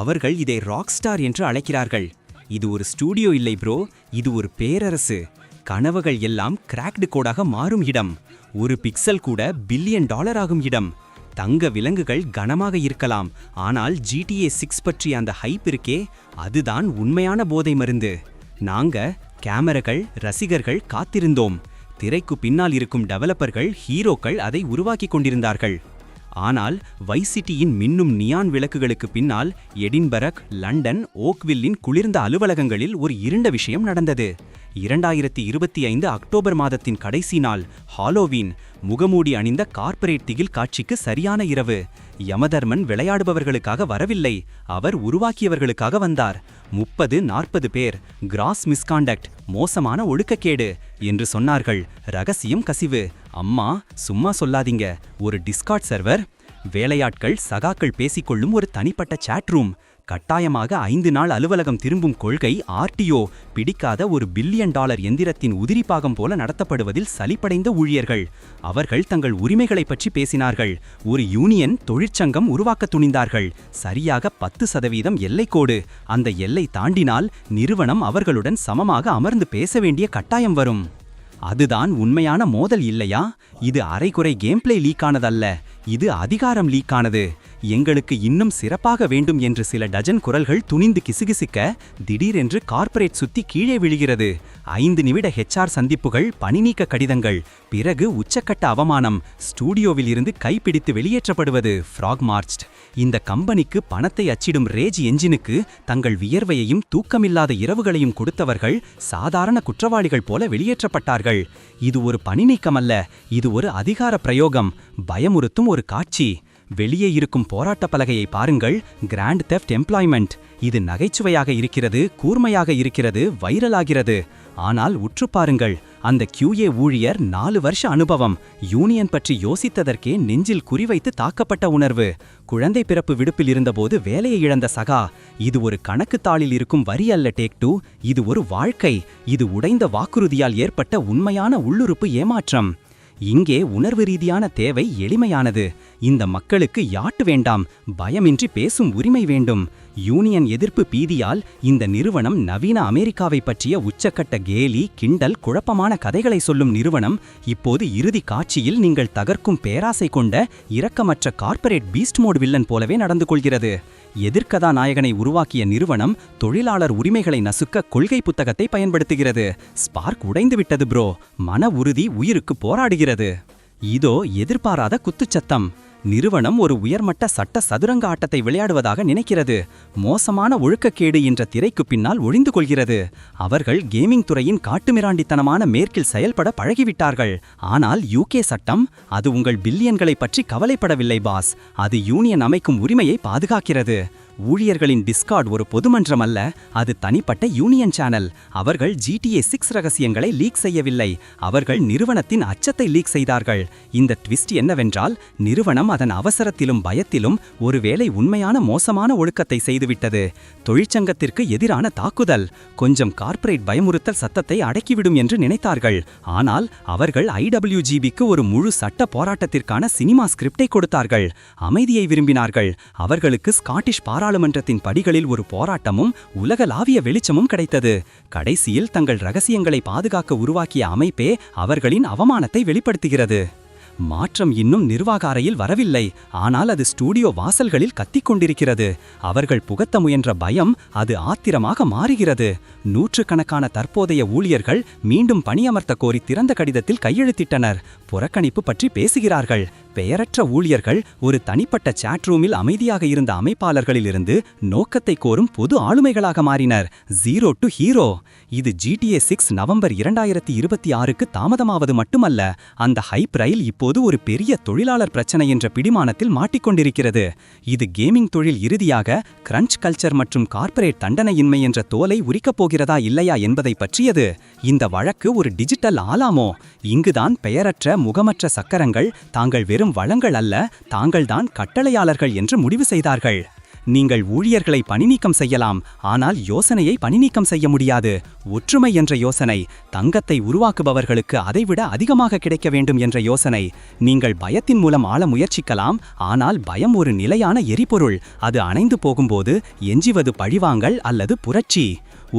அவர்கள் இதை rock star என்று அழைக்கிறார்கள். இது ஒரு ஸ்டூடியோ இல்லை ப்ரோ இது ஒரு பேரரசு. கனவுகள் எல்லாம் கிராக்டு கோடாக மாறும் இடம். ஒரு பிக்சல் கூட பில்லியன் டாலர் ஆகும் இடம். தங்க விலங்குகள் கனமாக இருக்கலாம். ஆனால் ஜிடிஏ சிக்ஸ் பற்றிய அந்த ஹைப் இருக்கே. அதுதான் உண்மையான போதை மருந்து. நாங்க கேமராக்கள் ரசிகர்கள் காத்திருந்தோம். திரைக்கு பின்னால் இருக்கும் டெவலப்பர்கள் ஹீரோக்கள் அதை உருவாக்கி கொண்டிருந்தார்கள். ஆனால் வைசிட்டியின் மின்னும் நியான் விளக்குகளுக்கு பின்னால் எடின்பரக் லண்டன் ஓக்வில்லின் குளிர்ந்த அலுவலகங்களில் ஒரு இருண்ட விஷயம் நடந்தது. இரண்டாயிரத்தி இருபத்தி ஐந்து அக்டோபர் மாதத்தின் கடைசி நாள் ஹாலோவீன் முகமூடி அணிந்த கார்ப்பரேட் திகில் காட்சிக்கு சரியான இரவு. யமதர்மன் விளையாடுபவர்களுக்காக வரவில்லை. அவர் உருவாக்கியவர்களுக்காக வந்தார். முப்பது நாற்பது பேர். கிராஸ் மிஸ்காண்டக்ட் மோசமான ஒழுக்கக்கேடு என்று சொன்னார்கள். ரகசியம் கசிவு. அம்மா சும்மா சொல்லாதீங்க. ஒரு டிஸ்கார்ட் சர்வர். வேலையாட்கள் சகாக்கள் பேசிக்கொள்ளும் ஒரு தனிப்பட்ட சாட் ரூம் கட்டாயமாக ஐந்து நாள் அலுவலகம் திரும்பும் கொள்கை ஆர்டிஓ பிடிக்காத ஒரு பில்லியன் டாலர் எந்திரத்தின் உதிரிப்பாகம் போல நடத்தப்படுவதில் சலிப்படைந்த ஊழியர்கள். அவர்கள் தங்கள் உரிமைகளை பற்றி பேசினார்கள். ஒரு யூனியன் தொழிற்சங்கம் உருவாக்க துணிந்தார்கள். சரியாக பத்து சதவீதம் எல்லைக்கோடு. அந்த எல்லை தாண்டினால் நிறுவனம் அவர்களுடன் சமமாக அமர்ந்து பேச வேண்டிய கட்டாயம் வரும். அதுதான் உண்மையான மோதல் இல்லையா? இது அரைக்குறை கேம்ப்ளே லீக்கானதல்ல இது அதிகாரம் லீக்கானது எங்களுக்கு இன்னும் சிறப்பாக வேண்டும் என்று சில டஜன் குரல்கள் துணிந்து கிசுகிசுக்க திடீரென்று கார்ப்பரேட் சுத்தி கீழே விழுகிறது. ஐந்து நிமிட ஹெச்ஆர் சந்திப்புகள் பணிநீக்க கடிதங்கள் பிறகு உச்சக்கட்ட அவமானம் ஸ்டூடியோவில் இருந்து கைப்பிடித்து வெளியேற்றப்படுவது ஃப்ராக் மார்ச்ட். இந்த கம்பெனிக்கு பணத்தை அச்சிடும் ரேஜ் என்ஜினுக்கு தங்கள் வியர்வையையும் தூக்கமில்லாத இரவுகளையும் கொடுத்தவர்கள் சாதாரண குற்றவாளிகள் போல வெளியேற்றப்பட்டார்கள். இது ஒரு பணிநீக்கமல்ல இது ஒரு அதிகார பிரயோகம் பயமுறுத்தும் ஒரு காட்சி. வெளியே இருக்கும் போராட்ட பலகையை பாருங்கள். கிராண்ட் தெஃப்ட் எம்ப்ளாய்மெண்ட் இது நகைச்சுவையாக இருக்கிறது கூர்மையாக இருக்கிறது வைரலாகிறது. ஆனால் உற்று பாருங்கள் அந்த கியூஏ ஊழியர் நாலு வருஷ அனுபவம். யூனியன் பற்றி யோசித்ததற்கே நெஞ்சில் குறிவைத்து தாக்கப்பட்ட உணர்வு. குழந்தை பிறப்பு விடுப்பில் இருந்தபோது வேலையை இழந்த சகா. இது ஒரு கணக்கு தாளில் இருக்கும் வரி அல்ல டேக் டூ இது ஒரு வாழ்க்கை. இது உடைந்த வாக்குறுதியால் ஏற்பட்ட உண்மையான உள்ளுறுப்பு ஏமாற்றம். இங்கே உணர்வு ரீதியான தேவை எளிமையானது. இந்த மக்களுக்கு யாட்டு வேண்டாம் பயமின்றி பேசும் உரிமை வேண்டும். யூனியன் எதிர்ப்பு பீதியால் இந்த நிறுவனம் நவீன அமெரிக்காவை பற்றிய உச்சக்கட்ட கேலி கிண்டல் குழப்பமான கதைகளை சொல்லும் நிறுவனம் இப்போது இறுதி காட்சியில் நீங்கள் தகர்க்கும் பேராசை கொண்ட இரக்கமற்ற கார்ப்பரேட் பீஸ்ட் மோட் வில்லன் போலவே நடந்து கொள்கிறது. எதிர்கதாநாயகனை உருவாக்கிய நிறுவனம் தொழிலாளர் உரிமைகளை நசுக்க கொள்கை புத்தகத்தை பயன்படுத்துகிறது. ஸ்பார்க் உடைந்து விட்டது ப்ரோ மன உறுதி உயிருக்கு போராடுகிறது. இதோ எதிர்பாராத குத்துச்சத்தம். நிறுவனம் ஒரு உயர்மட்ட சட்ட சதுரங்க ஆட்டத்தை விளையாடுவதாக நினைக்கிறது. மோசமான ஒழுக்கக்கேடு என்ற திரைக்கு பின்னால் ஒழிந்து கொள்கிறது. அவர்கள் கேமிங் துறையின் காட்டுமிராண்டித்தனமான மேற்கில் செயல்பட பழகிவிட்டார்கள். ஆனால் யூகே சட்டம் அது உங்கள் பில்லியன்களை பற்றி கவலைப்படவில்லை பாஸ். அது யூனியன் அமைக்கும் உரிமையை பாதுகாக்கிறது. ஊழியர்களின் டிஸ்கார்ட் ஒரு பொதுமன்றம் அல்ல அது தனிப்பட்ட யூனியன் சேனல். அவர்கள் ஜிடிஏ சிக்ஸ் ரகசியங்களை லீக் செய்யவில்லை. அவர்கள் நிறுவனத்தின் அச்சத்தை லீக் செய்தார்கள். இந்த ட்விஸ்ட் என்னவென்றால் நிறுவனம் அதன் அவசரத்திலும் பயத்திலும் ஒருவேளை உண்மையான மோசமான ஒழுக்கத்தை செய்துவிட்டது. தொழிற்சங்கத்திற்கு எதிரான தாக்குதல். கொஞ்சம் கார்ப்பரேட் பயமுறுத்தல் சத்தத்தை அடக்கிவிடும் என்று நினைத்தார்கள். ஆனால் அவர்கள் ஐடபிள்யூஜிபிக்கு ஒரு முழு சட்ட போராட்டத்திற்கான சினிமா ஸ்கிரிப்டை கொடுத்தார்கள். அமைதியை விரும்பினார்கள். அவர்களுக்கு ஸ்காட்டிஷ் நாடாளுமன்றத்தின் படிகளில் ஒரு போராட்டமும் உலகளாவிய வெளிச்சமும் கிடைத்தது. கடைசியில் தங்கள் ரகசியங்களை பாதுகாக்க உருவாக்கிய அமைப்பே அவர்களின் அவமானத்தை வெளிப்படுத்துகிறது. மாற்றம் இன்னும் நிர்வாக அறையில் வரவில்லை. ஆனால் அது ஸ்டூடியோ வாசல்களில் கத்திக் கொண்டிருக்கிறது. அவர்கள் புகத்த முயன்ற பயம் அது ஆத்திரமாக மாறுகிறது. நூற்றுக்கணக்கான தற்போதைய ஊழியர்கள் மீண்டும் பணியமர்த்த கோரி திறந்த கடிதத்தில் கையெழுத்திட்டனர். புறக்கணிப்பு பற்றி பேசுகிறார்கள். பெயரற்ற ஊழியர்கள் ஒரு தனிப்பட்ட சாட் ரூமில் அமைதியாக இருந்த அமைப்பாளர்களிலிருந்து நோக்கத்தை கோரும் பொது ஆளுமைகளாக மாறினர். ஜீரோ டு ஹீரோ இது ஜிடிஏ சிக்ஸ் நவம்பர் இரண்டாயிரத்தி இருபத்தி ஆறுக்கு தாமதமாவது மட்டுமல்ல அந்த ஹைப் ரயில் இப்போது ஒரு பெரிய தொழிலாளர் பிரச்சனை என்ற பிடிமானத்தில் மாட்டிக்கொண்டிருக்கிறது. இது கேமிங் தொழில் இறுதியாக கிரன்ச் கல்ச்சர் மற்றும் கார்ப்பரேட் தண்டனையின்மை என்ற தோலை உரிக்கப் போகிறதா இல்லையா என்பதை பற்றியது. இந்த வழக்கு ஒரு டிஜிட்டல் ஆலாமோ? இங்குதான் பெயரற்ற முகமற்ற சக்கரங்கள் தாங்கள் வெறும் வெறும் வளங்கள் அல்ல தாங்கள்தான் கட்டளையாளர்கள் என்று முடிவு செய்தார்கள். நீங்கள் ஊழியர்களை பணிநீக்கம் செய்யலாம் ஆனால் யோசனையை பணிநீக்கம் செய்ய முடியாது. ஒற்றுமை என்ற யோசனை தங்கத்தை உருவாக்குபவர்களுக்கு அதைவிட அதிகமாக கிடைக்க வேண்டும் என்ற யோசனை. நீங்கள் பயத்தின் மூலம் ஆள முயற்சிக்கலாம் ஆனால் பயம் ஒரு நிலையான எரிபொருள். அது அணைந்து போகும்போது எஞ்சிவது பழிவாங்கல் அல்லது புரட்சி.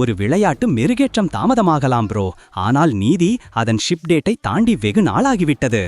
ஒரு விளையாட்டு மெருகேற்றம் தாமதமாகலாம் ப்ரோ ஆனால் நீதி அதன் ஷிப் டேட்டை தாண்டி வெகு நாளாகிவிட்டது.